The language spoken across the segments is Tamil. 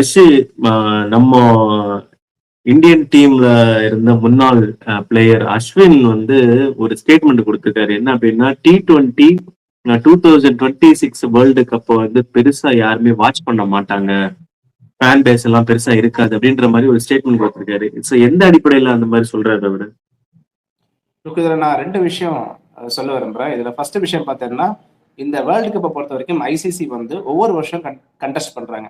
ரிஷி நம்ம இந்தியன் டீம்ல இருந்த முன்னாள் பிளேயர் அஸ்வின் வந்து ஒரு ஸ்டேட்மெண்ட் கொடுத்திருக்காரு. என்ன அப்படின்னா T twenty two thousand twenty six world கப்பை வந்து பெருசா யாருமே வாட்ச் பண்ண மாட்டாங்க. ஃபேன் பேஸ் எல்லாம் பெருசா இருக்காது அப்படின்ற மாதிரி ஒரு ஸ்டேட்மெண்ட் கொடுத்திருக்காரு. ஸோ எந்த அடிப்படையில அந்த மாதிரி சொல்றாரு அவரு? இதுல நான் ரெண்டு விஷயம் சொல்ல விரும்புறேன். இதுல ஃபர்ஸ்ட் விஷயம் பார்த்தீங்கன்னா இந்த வேர்ல்டு கப்பை பொறுத்த வரைக்கும் ஐசிசி வந்து ஒவ்வொரு வருஷம் கண்டெஸ்ட் பண்றாங்க.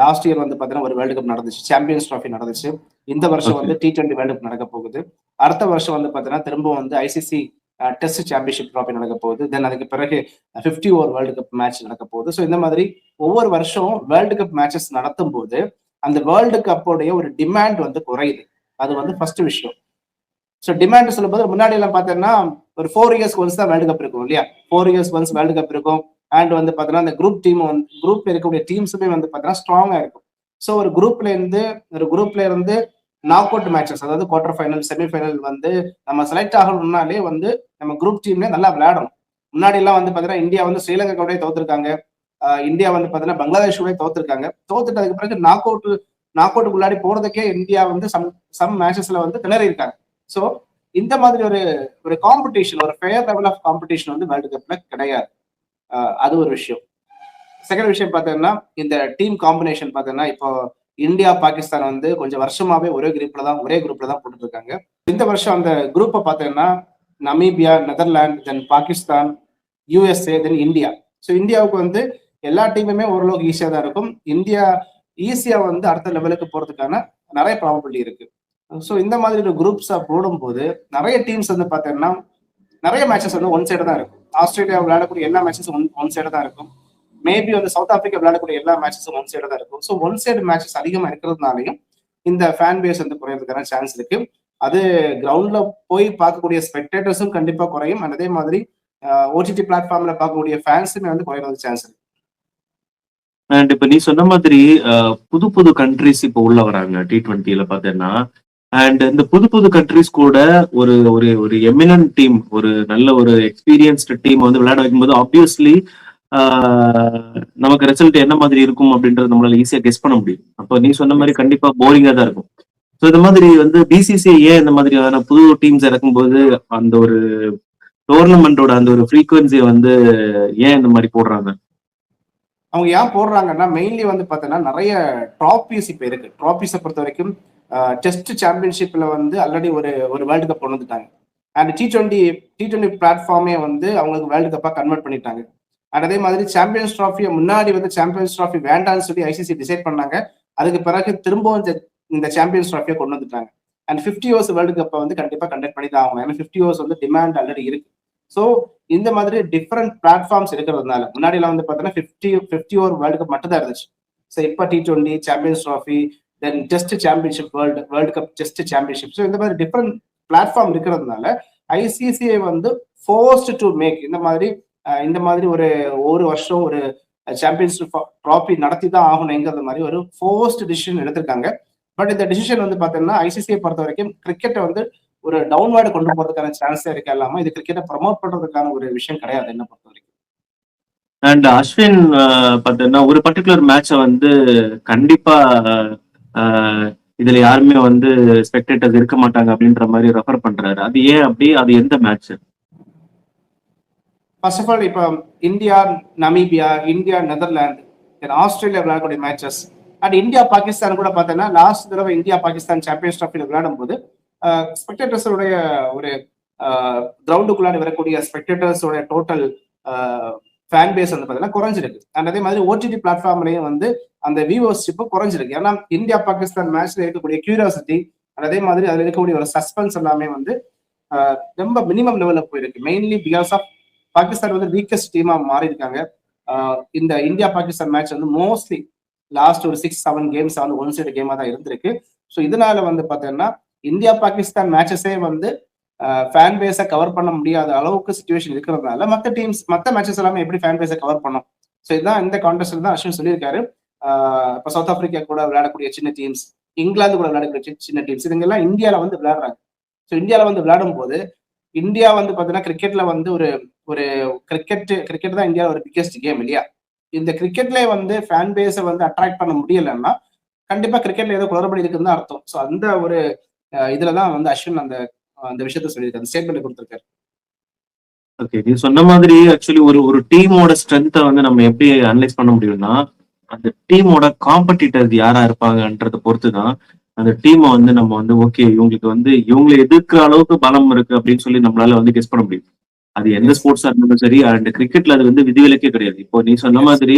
லாஸ்ட் இயர் வந்து பார்த்தீங்கன்னா ஒரு வேர்ல்டு கப் நடந்துச்சு. சாம்பியன்ஸ் ட்ராஃபி நடந்துச்சு. இந்த வருஷம். வந்து டி டுவெண்ட்டி வேர்ல்டு கப் நடக்க போகுது. அடுத்த வருஷம் வந்து பார்த்தீங்கன்னா திரும்பவும் வந்து ஐசிசி டெஸ்ட் சாம்பியன்ஷிப் ட்ராஃபி நடக்க போகுது. தென் அதுக்கு பிறகு fifty over world cup match நடக்க போகுது. ஸோ இந்த மாதிரி ஒவ்வொரு வருஷம் வேர்ல்டு கப் மேட்சஸ் நடத்தும் போது அந்த வேர்ல்டு கப்போடைய ஒரு டிமாண்ட் வந்து குறையுது. அது வந்து ஃபர்ஸ்ட் விஷயம். ஸோ டிமாண்ட் சொல்லும்போது முன்னாடி எல்லாம் பார்த்தீங்கன்னா ஒரு ஃபோர் இயர்ஸ் ஒன்ஸ் தான் வேர்ல்டு கப் இருக்கும் இல்லையா? Four years once world cup இருக்கும். அண்ட் வந்து பார்த்தீங்கன்னா அந்த குரூப் டீம் வந்து குரூப் இருக்கக்கூடிய டீம்ஸுமே வந்து பார்த்தீங்கன்னா ஸ்ட்ராங்காக இருக்கும். ஸோ ஒரு குரூப்ல இருந்து ஒரு குரூப்ல இருந்து நாக் அவுட் மேட்சஸ் அதாவது குவார்டர் ஃபைனல் செமிஃபைனல் வந்து நம்ம செலக்ட் ஆகணும்னாலே வந்து நம்ம குரூப் டீம்ல நல்லா விளையாடணும். முன்னாடி எல்லாம் வந்து பார்த்தீங்கன்னா இந்தியா வந்து ஸ்ரீலங்கா கூட தோத்துருக்காங்க. இந்தியா வந்து பார்த்தீங்கன்னா பங்களாதேஷ் கூட தோத்துருக்காங்க. தோத்துட்டதுக்கு பிறகு நாக் அவுட் நாக் அவுட் உள்ளாடி போறதுக்கே இந்தியா வந்து சம் சம் மேட்சஸ்ல வந்து திணறி இருக்காங்க ஸோ இந்த மாதிரி ஒரு ஒரு காம்படிஷன் ஒரு ஃபேர் லெவல் ஆஃப் காம்படிஷன் வந்து வேர்ல்டு கப்ல கிடையாது. அது ஒரு விஷயம். செகண்ட் விஷயம் பார்த்தீங்கன்னா இந்த டீம் காம்பினேஷன் பார்த்தீங்கன்னா இப்போ இந்தியா பாகிஸ்தான் வந்து கொஞ்சம் வருஷமாவே ஒரே குரூப்ல தான் ஒரே குரூப்ல தான் போட்டுட்டு இருக்காங்க இந்த வருஷம் அந்த குரூப்பை பார்த்தீங்கன்னா Namibia Netherlands then Pakistan USA then India so இந்தியாவுக்கு வந்து எல்லா டீமுமே ஓரளவுக்கு ஈஸியாக தான் இருக்கும். இந்தியா ஈஸியாக வந்து அடுத்த லெவலுக்கு போறதுக்கான நிறைய ப்ராபபிலிட்டி இருக்கு. ஸோ இந்த மாதிரி ஒரு குரூப்ஸா போடும்போது நிறைய டீம்ஸ் வந்து பார்த்தீங்கன்னா நிறைய மேட்சஸ் வந்து ஒன் சைடு தான் இருக்கும். ஆஸ்திரேலியா விளையாடக்கூடிய எல்லா மேட்சஸும் ஒன் ஒன் சைடு தான் இருக்கும். மேபி வந்து சவுத் ஆப்பிரிக்கா விளையாடக்கூடிய எல்லா மேட்சஸும் ஒன் சைடு தான் இருக்கும். ஸோ ஒன் சைடு மேட்சஸ் அதிகமாக இருக்கிறதுனாலையும் இந்த ஃபேன் பேஸ் வந்து குறையிறதுக்கான சான்ஸ் இருக்கு. அது கிரவுண்ட்ல போய் பார்க்கக்கூடிய ஸ்பெக்டேட்டர்ஸும் கண்டிப்பா குறையும். அதே மாதிரி ஓடிடி பிளாட்ஃபார்ம்ல பார்க்கக்கூடிய ஃபேன்ஸுமே வந்து குறையிறது சான்ஸ் இருக்கு. அண்ட் இப்ப நீ சொன்ன மாதிரி புது புது கண்ட்ரிஸ் இப்ப உள்ள வராங்க. டி டுவெண்ட்டில பாத்தீங்கன்னா அண்ட் இந்த புது புது கண்ட்ரிஸ் கூட ஒரு ஒரு ஒரு எமினன்ட் டீம் ஒரு நல்ல ஒரு எக்ஸ்பீரியன்ஸ்டு டீம் வந்து விளையாட வைக்கும்போது ஆப்வியஸ்லி நமக்கு ரிசல்ட் என்ன மாதிரி இருக்கும் அப்படின்றது நம்மளால ஈஸியா கெஸ் பண்ண முடியும். அப்போ நீ சொன்ன மாதிரி கண்டிப்பா போரிங்கா தான் இருக்கும். ஸோ இந்த மாதிரி வந்து பிசிசிஐ ஏன் இந்த மாதிரியான புது டீம்ஸ் இறக்கும்போது அந்த ஒரு டோர்னமெண்டோட அந்த ஒரு ஃப்ரீக்குவன்சியை வந்து ஏன் இந்த மாதிரி போடுறாங்க? அவங்க ஏன் போடுறாங்கன்னா மெயின்லி வந்து பார்த்தீங்கன்னா நிறைய ட்ராபிஸ் இப்போ இருக்கு. ட்ராபிஸை பொறுத்த வரைக்கும் டெஸ்ட் சாம்பியன்ஷிப்பில் வந்து ஆல்ரெடி ஒரு ஒரு வேர்ல்டு கப் கொண்டு வந்துட்டாங்க. And T twenty T twenty பிளாட்ஃபார்மே வந்து அவங்களுக்கு வேர்ல்டு கப்பாக கன்வெர்ட் பண்ணிட்டாங்க. அண்ட் அதே மாதிரி சாம்பியன்ஸ் ட்ராஃபியை முன்னாடி வந்து சாம்பியன்ஸ் ட்ராஃபி வேண்டாம்னு சொல்லி ஐசிசி டிசைட் பண்ணாங்க. அதுக்கு பிறகு திரும்பவும் இந்த- சாம்பியன்ஸ் ட்ராஃபியை கொண்டு வந்துட்டாங்க. அண்ட் ஃபிஃப்டி ஓவர்ஸ் வேர்ல்டு கப்பை வந்து கண்டிப்பாக கண்டக்ட் பண்ணி தான் ஆகும் ஏன்னா ஃபிஃப்டி ஓவர்ஸ் வந்து டிமாண்ட் ஆல்ரெடி இருக்கு. ஸோ இந்த மாதிரி டிஃப்ரெண்ட் பிளாட்ஃபார்ம்ஸ் இருக்கிறதுனால முன்னாடிலாம் வந்து பார்த்தீங்கன்னா fifty fifty over world cup மட்டும் தான் இருந்துச்சு. ஸோ இப்போ T twenty champions trophy then test championship world world cup test championship so இந்த மாதிரி டிஃப்ரெண்ட் பிளாட்ஃபார்ம் இருக்கிறதுனால ஐசிசிஐ வந்து ஃபோர்ஸ்ட் டு மேக் இந்த மாதிரி இந்த மாதிரி ஒரு ஒரு வருஷம் ஒரு சாம்பியன்ஸ் ட்ராஃபி நடத்தி தான் ஆகணுங்கிறது மாதிரி ஒரு ஃபோர்ஸ்ட் டிசிஷன் எடுத்திருக்காங்க. பட் இந்த டிசிஷன் வந்து பார்த்தீங்கன்னா ஐசிசிஐ பொறுத்த வரைக்கும் கிரிக்கெட்டை வந்து ஒரு டவுன்வார்டு கொண்டு போறதுக்கான சான்ஸே இருக்க இல்லாம இது கிரிக்கெட்டை ப்ரமோட் பண்றதுக்கான ஒரு விஷயம் கிடையாது என்ன பொறுத்த வரைக்கும். அண்ட் அஸ்வின் பார்த்தீங்கன்னா ஒரு பர்டிகுலர் மேட்சை வந்து கண்டிப்பா இதுல யாருமே வந்து ஸ்பெக்டேட்டர்ஸ் இருக்க மாட்டாங்க அப்படின்ற மாதிரி ரெஃபர் பண்றாரு. அது ஏன் அப்படி? அது எந்த மேட்ச் ஃபர்ஸ்ட் ஆஃப் ஆல் இப்போ India Namibia India Netherlands then Australia விளையாடக்கூடிய மேட்சஸ் அண்ட் இந்தியா பாகிஸ்தான் கூட பார்த்தோன்னா லாஸ்ட் தடவை இந்தியா பாகிஸ்தான் சாம்பியன்ஸ் ட்ராஃபியில் விளையாடும் போது ஸ்பெக்டேட்டர்ஸோடைய ஒரு கிரவுண்டுக்குள்ளாடி வரக்கூடிய ஸ்பெக்டேட்டர்ஸோட டோட்டல் ஃபேன் பேஸ் வந்து பார்த்தீங்கன்னா குறைஞ்சிருக்கு. அண்ட் அதே மாதிரி ஓடிடி பிளாட்ஃபார்ம்லையும் வந்து அந்த வியூவர்ஷிப்பு குறைஞ்சிருக்கு. ஏன்னா இந்தியா பாகிஸ்தான் மேட்ச்ல இருக்கக்கூடிய கியூரியாசிட்டி அதே மாதிரி அதில் இருக்கக்கூடிய ஒரு சஸ்பென்ஸ் எல்லாமே வந்து ரொம்ப மினிமம் லெவலில் போயிருக்கு. மெயின்லி பிகாஸ் ஆஃப் பாகிஸ்தான் வந்து வீக்கஸ்ட் டீமாக மாறி இருக்காங்க இந்த இந்தியா பாகிஸ்தான் மேட்ச் வந்து மோஸ்ட்லி லாஸ்ட் ஒரு சிக்ஸ் செவன் கேம்ஸ் வந்து ஒன் சைடு கேமாக தான் இருந்திருக்கு. ஸோ இதனால வந்து பார்த்தீங்கன்னா இந்தியா பாகிஸ்தான் மேட்சஸே வந்து ஃபேன் பேஸை கவர் பண்ண முடியாத அளவுக்கு சுச்சுவேஷன் இருக்கிறதுனால மற்ற டீம்ஸ் மற்ற மேட்சஸ் எல்லாமே எப்படி ஃபேன் பேஸை கவர் பண்ணும்? ஸோ இதுதான் இந்த கான்டெஸ்ட்ல தான் அஸ்வின் சொல்லியிருக்காரு. இப்போ சவுத் ஆப்பிரிக்கா கூட விளையாடக்கூடிய சின்ன டீம்ஸ் இங்கிலாந்து கூட விளையாடக்கூடிய சி- சின்ன டீம்ஸ் இதுங்கெல்லாம் இந்தியாவில் வந்து விளையாடுறாங்க. ஸோ இந்தியாவில் வந்து விளையாடும் போது இந்தியா வந்து பார்த்தீங்கன்னா கிரிக்கெட்ல வந்து ஒரு ஒரு கிரிக்கெட் கிரிக்கெட் தான் இந்தியாவில் ஒரு பிக்கெஸ்ட் கேம் இல்லையா? இந்த கிரிக்கெட்ல வந்து ஃபேன் பேஸை வந்து அட்ராக்ட் பண்ண முடியலன்னா கண்டிப்பா கிரிக்கெட்ல ஏதோ குளறுபடி இருக்குன்னு தான் அர்த்தம். ஸோ அந்த ஒரு இதில் இதுலதான் வந்து அஸ்வின் அந்த அந்த விஷயத்த சொல்லியிருக்காரு. ஸ்டேட்மெண்ட் கொடுத்திருக்காரு. ஓகே நீ சொன்ன மாதிரி ஆக்சுவலி ஒரு ஒரு டீமோட ஸ்ட்ரென்த்தை வந்து நம்ம எப்படி அனலைஸ் பண்ண முடியும்னா அந்த டீமோட காம்படிட்டர்ஸ் யாரா இருப்பாங்கன்றத பொறுத்து தான் அந்த டீமை வந்து நம்ம வந்து ஓகே இவங்களுக்கு வந்து இவங்களை எதிர்க்கிற அளவுக்கு பலம் இருக்கு அப்படின்னு சொல்லி நம்மளால வந்து கெஸ் பண்ண முடியும். அது எந்த ஸ்போர்ட்ஸா இருந்தாலும் சரி அண்ட் கிரிக்கெட்ல அது வந்து விதிவிலக்கே கிடையாது. இப்போ நீ சொன்ன. மாதிரி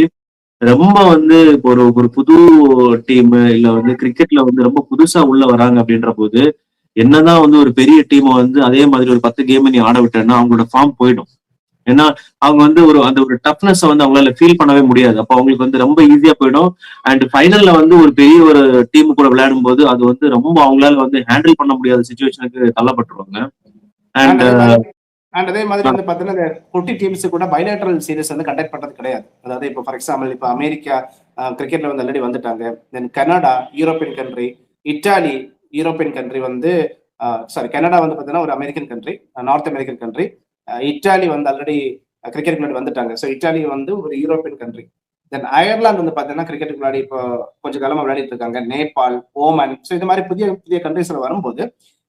ரொம்ப வந்து இப்போ ஒரு ஒரு புது டீம் இல்ல வந்து கிரிக்கெட்ல வந்து ரொம்ப புதுசா உள்ள வராங்க அப்படின்ற போது என்னதான் வந்து ஒரு பெரிய டீமை வந்து அதே மாதிரி ஒரு பத்து கேம் நீ ஆட விட்டேன்னா அவங்களோட ஃபார்ம் போயிடும். ஏன்னா அவங்க வந்து ஒரு அந்த ஒரு டஃப்னஸ் வந்து அவங்களால ஃபீல் பண்ணவே முடியாது. அப்போ அவங்களுக்கு வந்து ரொம்ப ஈஸியா போயிடும். அண்ட் ஃபைனல்ல வந்து ஒரு பெரிய ஒரு டீம் கூட விளையாடும் போது அது வந்து ரொம்ப அவங்களால வந்து ஹேண்டில் பண்ண முடியாத சுச்சுவேஷனுக்கு தள்ளப்பட்டுருவாங்க. அண்ட் அண்ட் அண்ட் அதே மாதிரி வந்து பாத்தீங்கன்னா குட்டி டீம்ஸ் கூட பைலேட்டரல் சீரிஸ் வந்து கண்டக்ட் பண்றது கிடையாது. அதாவது இப்போ ஃபார் எக்ஸாம்பிள் இப்போ அமெரிக்கா கிரிக்கெட்ல வந்து ஆல்ரெடி வந்துட்டாங்க. Then Canada European country Italy European country வந்து சாரி கனடா வந்து பார்த்தீங்கன்னா ஒரு American country north American country Italy வந்து ஆல்ரெடி கிரிக்கெட் முன்னாடி வந்துட்டாங்க. ஸோ இட்டாலி வந்து ஒரு யூரோப்பியன் கண்ட்ரி தென் அயர்லாந்து வந்து பார்த்தீங்கன்னா கிரிக்கெட் முன்னாடி இப்போ கொஞ்சம் காலமாக விளையாடிட்டு இருக்காங்க. நேபாள் ஓமன். ஸோ இந்த மாதிரி புதிய புதிய கண்ட்ரிஸில் வரும்போது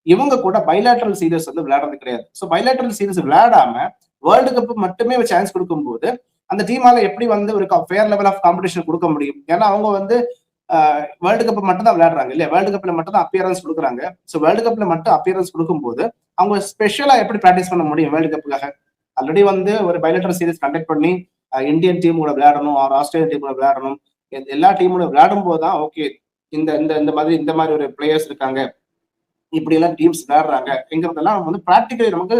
இவங்க கூட பைலாட்ரல் சீரீஸ் வந்து விளையாடுறது கிடையாது. ஸோ பைலாட்ரல் சீரீஸ் விளையாடாம வேர்ல்டு கப் மட்டுமே சான்ஸ் கொடுக்கும்போது அந்த டீமால எப்படி வந்து ஒரு ஃபேர் லெவல் ஆஃப் காம்படிஷன் கொடுக்க முடியும்? ஏன்னா அவங்க வந்து வேர்ல்டு கப் மட்டும் தான் விளையாடுறாங்க இல்லையா? வேர்ல்டு கப்ல மட்டும் தான் அப்பியரன்ஸ் கொடுக்குறாங்க. ஸோ வேர்ல்டு கப்ல மட்டும் அப்பியரன்ஸ் கொடுக்கும்போது அவங்க ஸ்பெஷலா எப்படி ப்ராக்டிஸ் பண்ண முடியும் வேர்ல்டு கப்புக்காக ஆல்ரெடி வந்து ஒரு பைலட்டர் சீரிஸ் கண்டக்ட் பண்ணி இந்தியன் டீம் கூட விளையாடணும் ஆர் ஆஸ்திரேலியன் டீம் கூட விளையாடணும். எல்லா டீமோட விளையாடும் போது தான் ஓகே இந்த இந்த இந்த மாதிரி இந்த மாதிரி ஒரு பிளேயர்ஸ் இருக்காங்க. இப்படி எல்லாம் டீம்ஸ் விளையாடுறாங்கங்கிறதெல்லாம் நம்ம வந்து ப்ராக்டிக்கலி நமக்கு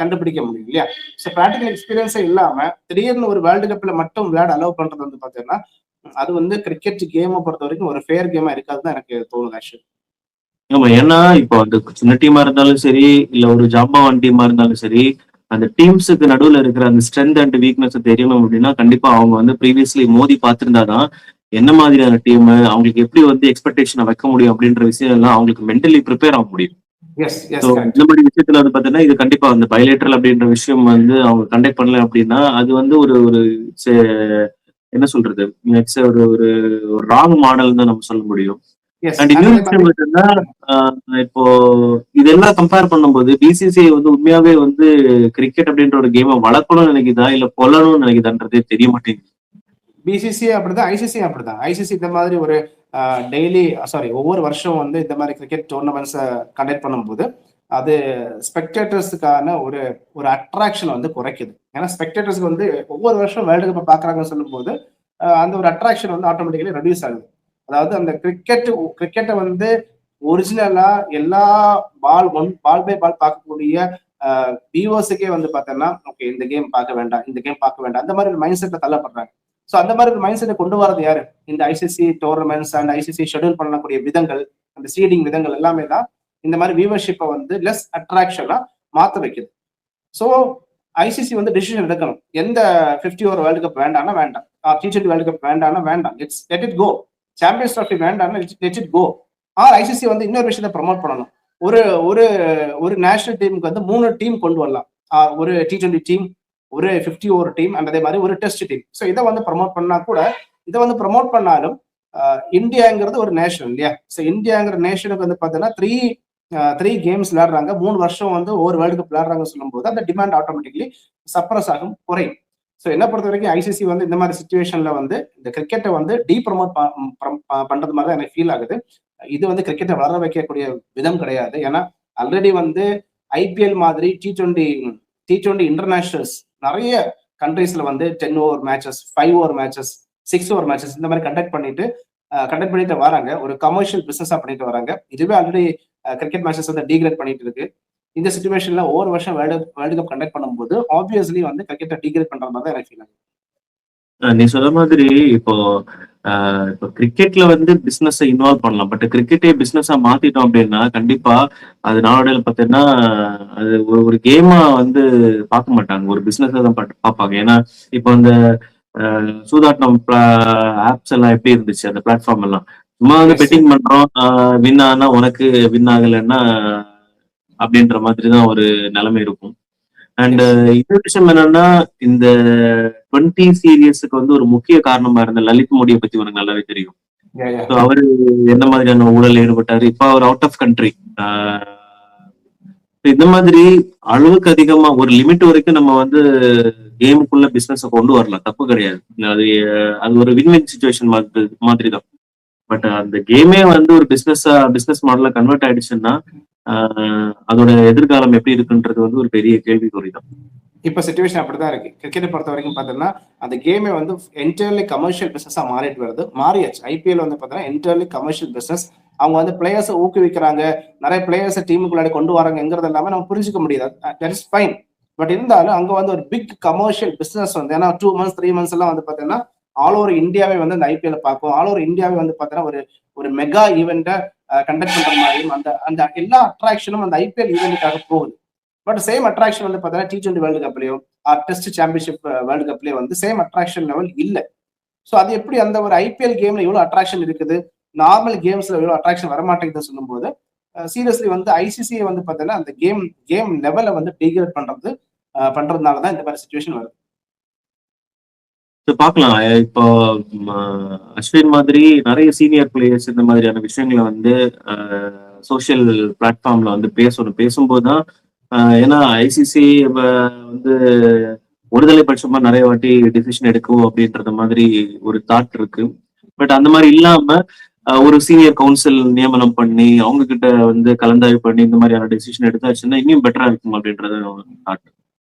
கண்டுபிடிக்க முடியும் இல்லையா? ஸோ ப்ராக்டிக்கல் எக்ஸ்பீரியன்ஸே இல்லாம திடீர்னு ஒரு வேர்ல்டு கப்ல மட்டும் விளையாட அலோவ் பண்றது வந்து பாத்தீங்கன்னா அது வந்து கிரிக்கெட் கேமை பொறுத்த வரைக்கும் ஒரு ஃபேர் கேமா இருக்காதுன்னு எனக்கு தோணுது ஆக்சுவலி ஆமா ஏன்னா இப்போ அந்த சின்ன டீமா இருந்தாலும் சரி இல்ல ஒரு ஜாம்பவான் டீமா இருந்தாலும் சரி அந்த டீம்ஸுக்கு நடுவுல இருக்கிற அந்த ஸ்ட்ரென்த் அண்ட் வீக்னஸ் தெரியணும் அப்படின்னா கண்டிப்பா அவங்க வந்து ப்ரீவியஸ்லி மோதி பார்த்திருந்தாதான் என்ன மாதிரியான டீம் அவங்களுக்கு எப்படி வந்து எக்ஸ்பெக்டேஷனை வைக்க முடியும் அப்படின்ற விஷயம் எல்லாம் அவங்களுக்கு மென்டலி ப்ரிப்பேர் ஆக முடியும். இந்த மாதிரி விஷயத்துல வந்து பாத்தீங்கன்னா இது கண்டிப்பா அந்த பைலேட்டரல் அப்படின்ற விஷயம் வந்து அவங்க கண்டக்ட் பண்ணல அப்படின்னா அது வந்து ஒரு ஒரு என்ன சொல்றது? இட்ஸ் ஒரு ஒரு ராங் மாடல் தான் நம்ம சொல்ல முடியும். அண்ட் இன்னொரு விஷயம் என்னன்னா இப்போ இதெல்லாம் கம்பேர் பண்ணும்போது பிசிசிஐ வந்து உண்மையாவே வந்து கிரிக்கெட் அப்படின்ற ஒரு கேமை வளர்க்கணும்னு நினைக்குதா? இல்ல கொல்லணும்னு நினைக்குதான்றதே தெரிய மாட்டேங்குது. பிசிசி அப்படிதான் ஐசிசி அப்படிதான். ஐசிசி இந்த மாதிரி ஒரு டெய்லி சாரி ஒவ்வொரு வருஷம் வந்து இந்த மாதிரி கிரிக்கெட் டோர்னமெண்ட்ஸை கண்டக்ட் பண்ணும்போது அது ஸ்பெக்டேட்டர்ஸுக்கான ஒரு ஒரு அட்ராக்ஷன் வந்து குறைக்குது. ஏன்னா ஸ்பெக்டேட்டர்ஸ்க்கு வந்து ஒவ்வொரு வருஷம் வேர்ல்டு கப்பை பார்க்குறாங்கன்னு சொல்லும்போது அந்த ஒரு அட்ராக்ஷன் வந்து ஆட்டோமேட்டிக்கலி ரெடியூஸ் ஆகுது. அதாவது அந்த கிரிக்கெட் கிரிக்கெட்டை வந்து ஒரிஜினலா எல்லா பால் ஒன் பால் பை பால் பார்க்கக்கூடிய வியூவர்ஸுக்கே வந்து பார்த்தோன்னா ஓகே இந்த கேம் பார்க்க வேண்டாம் இந்த கேம் பார்க்க வேண்டாம் அந்த மாதிரி ஒரு மைண்ட் செட்டில் தள்ளப்படுறாங்க. ஸோ அந்த மாதிரி ஒரு மைண்ட் செட்டை கொண்டு வரது யாரு? இந்த ICC tournaments and ICC schedule பண்ணக்கூடிய விதங்கள் அந்த சீடிங் விதங்கள் எல்லாமே தான் இந்த மாதிரி வியூவர்ஷிப்பை வந்து லெஸ் அட்ராக்ஷனா மாத்த வைக்குது. ஸோ ஐசிசி வந்து டிசிஷன் எடுக்கணும். எந்த ஃபிஃப்டி ஓவர் வேர்ல்டு கப் வேண்டாம்னா வேண்டாம். டி டுவெண்ட்டி வேர்ல்டு கப் வேண்டாம்னா வேண்டாம். It's let it go champions trophy வேண்டாம்னா let it go or ICC வந்து இன்னொரு விஷயத்தை ப்ரமோட் பண்ணணும். ஒரு ஒரு ஒரு நேஷனல் டீமுக்கு வந்து மூணு டீம் கொண்டு வரலாம். ஆஹ் ஒரு டி டுவெண்ட்டி டீம் ஒரு ஃபிஃப்டி ஓவர் டீம் அண்ட் அதே மாதிரி ஒரு டெஸ்ட் டீம் ஸோ இதை வந்து ப்ரமோட் பண்ணா கூட இதை வந்து ப்ரமோட் பண்ணாலும் ஆஹ் இந்தியாங்கிறது ஒரு நேஷன் இல்லையா? ஸோ இந்தியாங்கிற நேஷனுக்கு வந்து பார்த்தீங்கன்னா த்ரீ த்ரீ கேம்ஸ் விளையாடுறாங்க. மூணு வருஷம் வந்து ஒவ்வொரு வேர்ல்டு கப் விளையாடுறாங்கன்னு சொல்லும்போது அந்த டிமாண்ட் ஆட்டோமேட்டிக்லி சப்ரஸ் ஆகும் குறையும். ஸோ என்ன பொறுத்த வரைக்கும் ஐசிசி வந்து இந்த மாதிரி சுச்சுவேஷன்ல வந்து இந்த கிரிக்கெட்டை வந்து டீ ப்ரமோட் பண்றது மாதிரி தான் எனக்கு ஃபீல் ஆகுது. இது வந்து கிரிக்கெட்டை வளர வைக்கக்கூடிய விதம் கிடையாது. ஏன்னா ஆல்ரெடி வந்து ஐபிஎல் மாதிரி T twenty T twenty internationals நிறைய கண்ட்ரீஸ்ல வந்து ten over matches five over matches six over matches இந்த மாதிரி கண்டக்ட் பண்ணிட்டு கண்டக்ட் பண்ணிட்டு வராங்க. ஒரு கமர்ஷியல் பிசினஸா பண்ணிட்டு வராங்க. இதுவே ஆல்ரெடி கிரிக்கெட் மேட்சஸ் வந்து டீக்ரேட் பண்ணிட்டு இருக்கு. இந்த சுச்சுவேஷன்ல ஒவ்வொரு வருஷம் வேர்ல்டு வேர்ல்டு கப் கண்டக்ட் பண்ணும்போது ஆப்வியஸ்லி வந்து கிரிக்கெட்டை டீக்ரேட் பண்ற மாதிரி தான் எனக்கு ஃபீல் ஆகுது. நீ சொன்ன மாதிரி இப்போ ஆஹ் இப்போ கிரிக்கெட்ல வந்து பிசினஸ் இன்வால்வ் பண்ணலாம். பட் கிரிக்கெட்டே பிசினஸா மாத்திட்டோம் அப்படின்னா கண்டிப்பா அது நாளடைவில் பாத்தீங்கன்னா அது ஒரு ஒரு கேமா வந்து பார்க்க மாட்டாங்க. ஒரு பிசினஸ் தான் பார்ப்பாங்க. ஏன்னா இப்போ இந்த சூதாட்டம் ஆப்ஸ் எல்லாம் எப்படி இருந்துச்சு? அந்த பிளாட்ஃபார்ம் எல்லாம்? சும்மா வந்து. பெட்டிங் பண்றோம் வின் ஆனா உனக்கு வின் ஆகலைன்னா அப்படின்ற மாதிரி தான் ஒரு நிலைமை இருக்கும். அண்ட் இன்னொரு விஷயம் என்னன்னா இந்த டுவெண்ட்டி சீரியஸுக்கு வந்து ஒரு முக்கிய காரணமா இருந்த லலித் மோடியை பத்தி உனக்கு நல்லாவே தெரியும். அவரு எந்த மாதிரியான ஊழல் ஈடுபட்டாரு? இப்ப அவர் அவுட் ஆஃப் கண்ட்ரி இந்த மாதிரி அளவுக்கு அதிகமா ஒரு லிமிட் வரைக்கும் நம்ம வந்து கேமுக்குள்ள பிசினஸ் கொண்டு வரலாம். தப்பு கிடையாது. அது அது ஒரு வின் வின் சுச்சுவேஷன் மாதிரி மாதிரி தான் பட் அந்த கேமே வந்து ஒரு பிசினஸ் பிசினஸ் மாடல கன்வெர்ட் ஆயிடுச்சுன்னா அதோட எதிர்காலம் எப்படி இருக்குன்றது வந்து ஒரு பெரிய கேள்விக்குறி தான் இப்ப சுச்சுவேஷன் அப்படிதான் இருக்கு. கிரிக்கெட்டை பொறுத்த வரைக்கும் பாத்தீங்கன்னா அந்த கேமே வந்து என்டையர்லி கமர்ஷியல் பிசினஸா மாறிட்டு வருது. மாறியாச்சு. ஐபிஎல் வந்து பாத்தீங்கன்னா என்டையர்லி கமர்ஷியல் பிசினஸ் அவங்க வந்து பிளேயர்ஸை ஊக்குவிக்கிறாங்க. நிறைய பிளேயர்ஸை டீமுக்குள்ளாடி கொண்டு வராங்கங்கிறது எல்லாமே நம்ம புரிஞ்சுக்க முடியாது. தட் இஸ் ஃபைன் பட் இருந்தாலும் அங்கே வந்து ஒரு பிக் கமர்ஷியல் பிஸ்னஸ் வந்து ஏன்னா டூ மந்த்ஸ் த்ரீ மந்த்ஸ் எல்லாம் வந்து பார்த்தீங்கன்னா ஆல் ஓவர் இந்தியாவே வந்து அந்த ஐபிஎல் பார்க்கும் ஆல் ஓவர் இந்தியாவே வந்து பார்த்தீங்கன்னா ஒரு ஒரு மெகா ஈவெண்ட்டை கண்டக்ட் பண்ற மாதிரியும் அந்த அந்த எல்லா அட்ராக்ஷனும் அந்த ஐபிஎல் ஈவெண்ட்டுக்காக போகுது. பட் சேம் அட்ராக்ஷன் வந்து பார்த்தீங்கன்னா டி டுவெண்ட்டி வேர்ல்டு கப்லயோ டெஸ்ட் சாம்பியன்ஷிப் வேர்ல்டு கப்லயோ வந்து சேம் அட்ராக்ஷன் லெவல் இல்லை. ஸோ அது எப்படி அந்த ஒரு ஐபிஎல் கேம்ல எவ்வளவு அட்ராக்ஷன் இருக்குது? நார்மல் கேம்ஸ்ல எவ்வளவு அட்ராக்ஷன் வரமாட்டேங்குதுன்னு சொல்லும்போது சீரியஸ்லி வந்து ஐசிசி வந்து பார்த்தீங்கன்னா அந்த கேம் கேம் லெவலை வந்து டிகிரேட் பண்றது பண்றதுனால தான் இந்த மாதிரி சுச்சுவேஷன் வருது. பார்க்கலாம். இப்போ அஸ்வின் மாதிரி நிறைய சீனியர் பிளேயர்ஸ் இந்த மாதிரியான விஷயங்களை வந்து சோஷியல் பிளாட்ஃபார்ம்ல வந்து பேசணும். பேசும்போது தான் ஏன்னா ஐசிசி வந்து ஒருதலை பட்சமா நிறைய வாட்டி டிசிஷன் எடுக்கும் அப்படின்றது மாதிரி ஒரு தாட் இருக்கு. பட் அந்த மாதிரி இல்லாம ஒரு சீனியர் கவுன்சில் நியமனம் பண்ணி அவங்க கிட்ட வந்து கலந்தாய்வு பண்ணி இந்த மாதிரியான டெசிஷன் எடுத்தாச்சுன்னா இன்னும் பெட்டரா இருக்கும் அப்படின்றது நாட்டு